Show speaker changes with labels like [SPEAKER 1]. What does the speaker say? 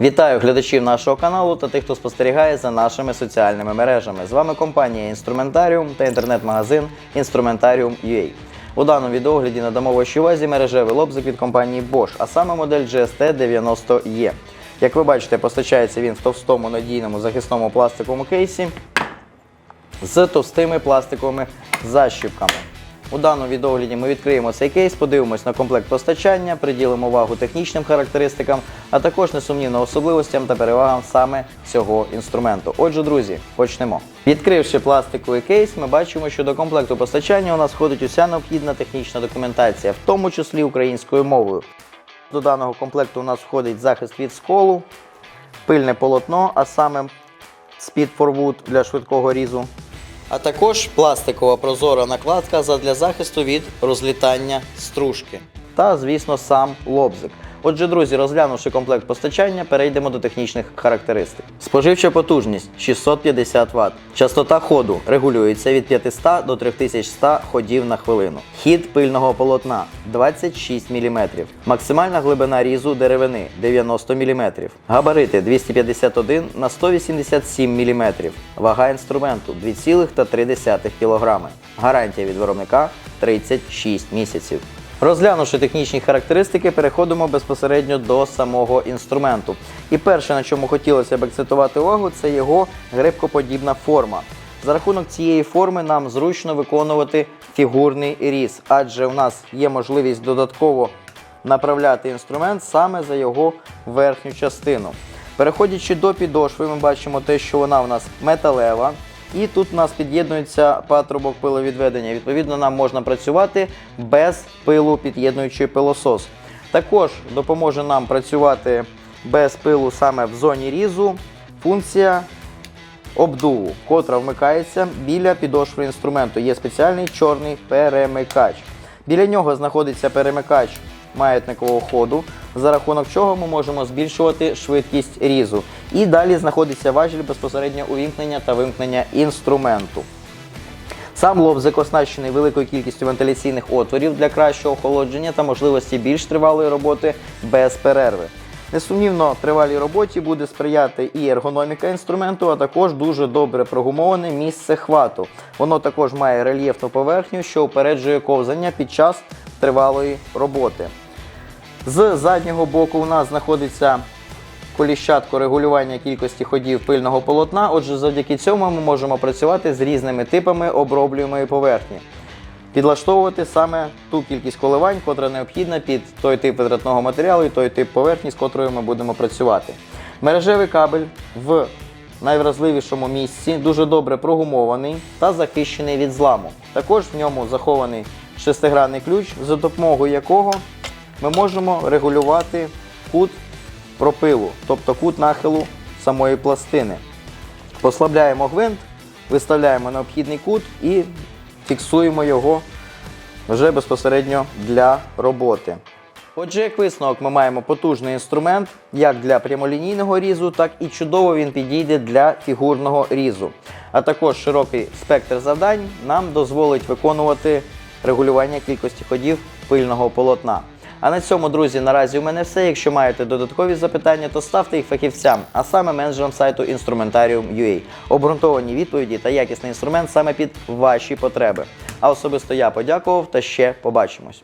[SPEAKER 1] Вітаю глядачів нашого каналу та тих, хто спостерігає за нашими соціальними мережами. З вами компанія Інструментаріум та інтернет-магазин Instrumentarium.ua. У даному відеогляді надамо вашій увазі мережевий лобзик від компанії Bosch, а саме модель GST 90E. Як ви бачите, постачається він в товстому надійному захисному пластиковому кейсі з товстими пластиковими защіпками. У даному відеогляді ми відкриємо цей кейс, подивимось на комплект постачання, приділимо увагу технічним характеристикам, а також несумнівно особливостям та перевагам саме цього інструменту. Отже, друзі, почнемо. Відкривши пластиковий кейс, ми бачимо, що до комплекту постачання у нас входить уся необхідна технічна документація, в тому числі українською мовою. До даного комплекту у нас входить захист від сколу, пильне полотно, а саме for Wood для швидкого різу. А також пластикова прозора накладка для захисту від розлітання стружки. Та, звісно, сам лобзик. Отже, друзі, розглянувши комплект постачання, перейдемо до технічних характеристик. Споживча потужність 650 Вт. Частота ходу регулюється від 500 до 3100 ходів на хвилину. Хід пильного полотна 26 мм. Максимальна глибина різу деревини 90 мм. Габарити 251 на 187 мм. Вага інструменту 2,3 кг. Гарантія від виробника 36 місяців. Розглянувши технічні характеристики, переходимо безпосередньо до самого інструменту. І перше, на чому хотілося б акцентувати увагу, це його грибкоподібна форма. За рахунок цієї форми нам зручно виконувати фігурний різ, адже у нас є можливість додатково направляти інструмент саме за його верхню частину. Переходячи до підошви, ми бачимо те, що вона у нас металева. І тут у нас під'єднується патрубок пиловідведення. Відповідно, нам можна працювати без пилу під'єднуючий пилосос. Також допоможе нам працювати без пилу саме в зоні різу функція обдуву, котра вмикається біля підошви інструменту. Є спеціальний чорний перемикач. Біля нього знаходиться перемикач маятникового ходу, за рахунок чого ми можемо збільшувати швидкість різу. І далі знаходиться важіль безпосередньо увімкнення та вимкнення інструменту. Сам лобзик оснащений великою кількістю вентиляційних отворів для кращого охолодження та можливості більш тривалої роботи без перерви. Несумнівно, тривалій роботі буде сприяти і ергономіка інструменту, а також дуже добре прогумоване місце хвату. Воно також має рельєфну поверхню, що упереджує ковзання під час тривалої роботи. З заднього боку у нас знаходиться коліщатко регулювання кількості ходів пильного полотна. Отже, завдяки цьому ми можемо працювати з різними типами оброблюємої поверхні. Підлаштовувати саме ту кількість коливань, котра необхідна під той тип витратного матеріалу і той тип поверхні, з котрою ми будемо працювати. Мережевий кабель в найвразливішому місці дуже добре прогумований та захищений від зламу. Також в ньому захований шестигранний ключ, за допомогою якого ми можемо регулювати кут пропилу, тобто кут нахилу самої пластини. Послабляємо гвинт, виставляємо необхідний кут і фіксуємо його вже безпосередньо для роботи. Отже, як висновок, ми маємо потужний інструмент як для прямолінійного різу, так і чудово він підійде для фігурного різу. А також широкий спектр завдань нам дозволить виконувати регулювання кількості ходів пильного полотна. А на цьому, друзі, наразі у мене все. Якщо маєте додаткові запитання, то ставте їх фахівцям, а саме менеджерам сайту Instrumentarium.ua. Обґрунтовані відповіді та якісний інструмент саме під ваші потреби. А особисто я подякував та ще побачимось.